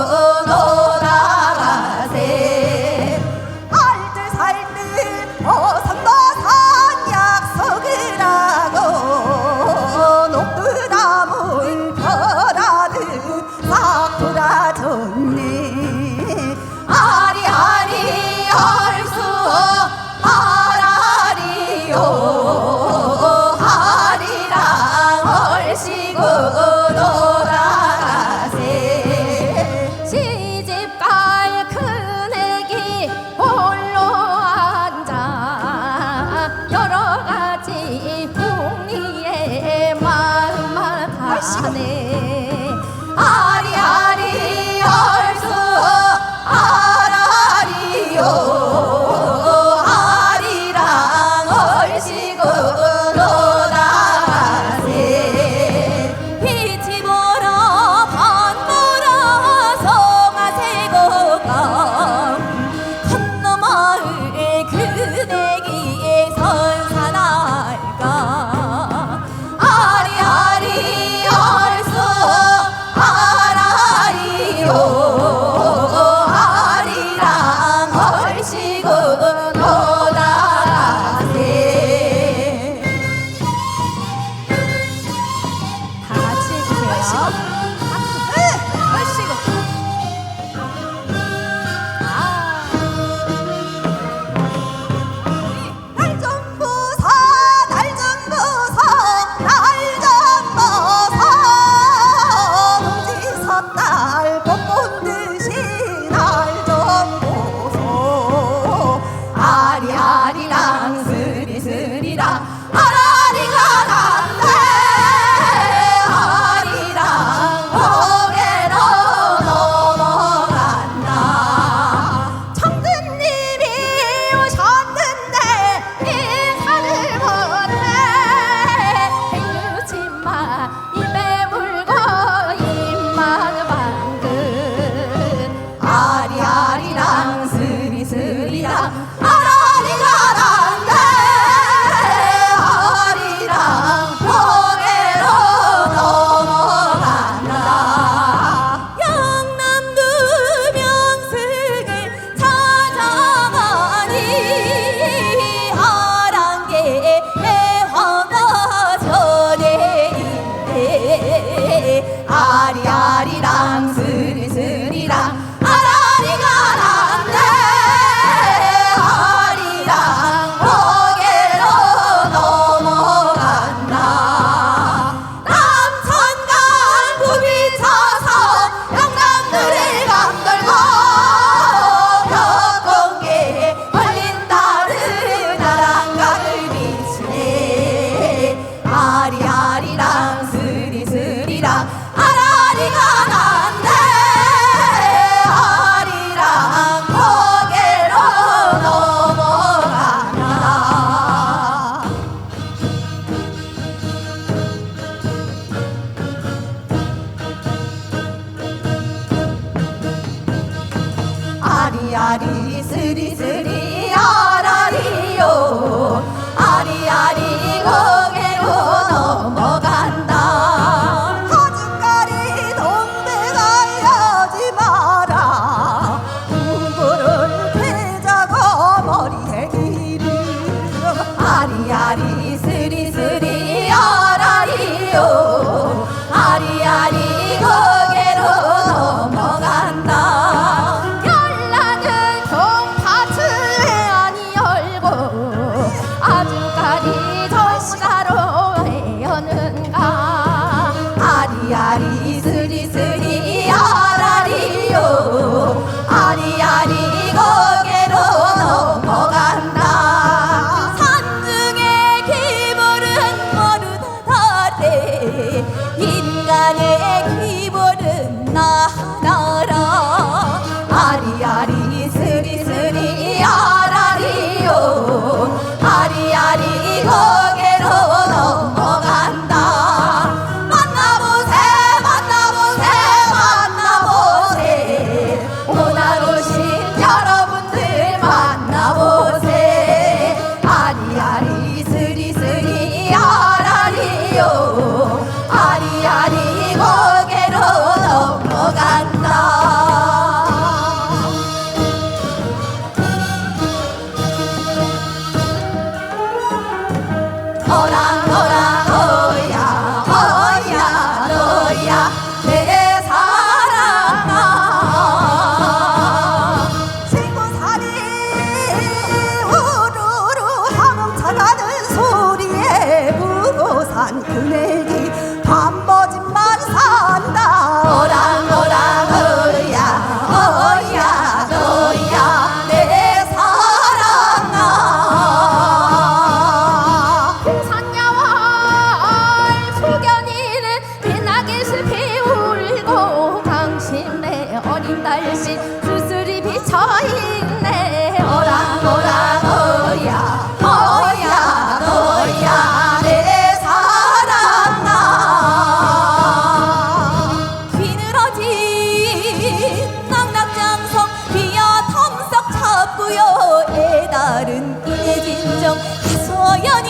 oh. oh 아 허랑 허랑 허야 허야 너야 내 사랑아. 생고사리 우르르 하멍차가는 소리에 부도산 그네기 밤버진만 산다. 소여에 다른 이진정 소연이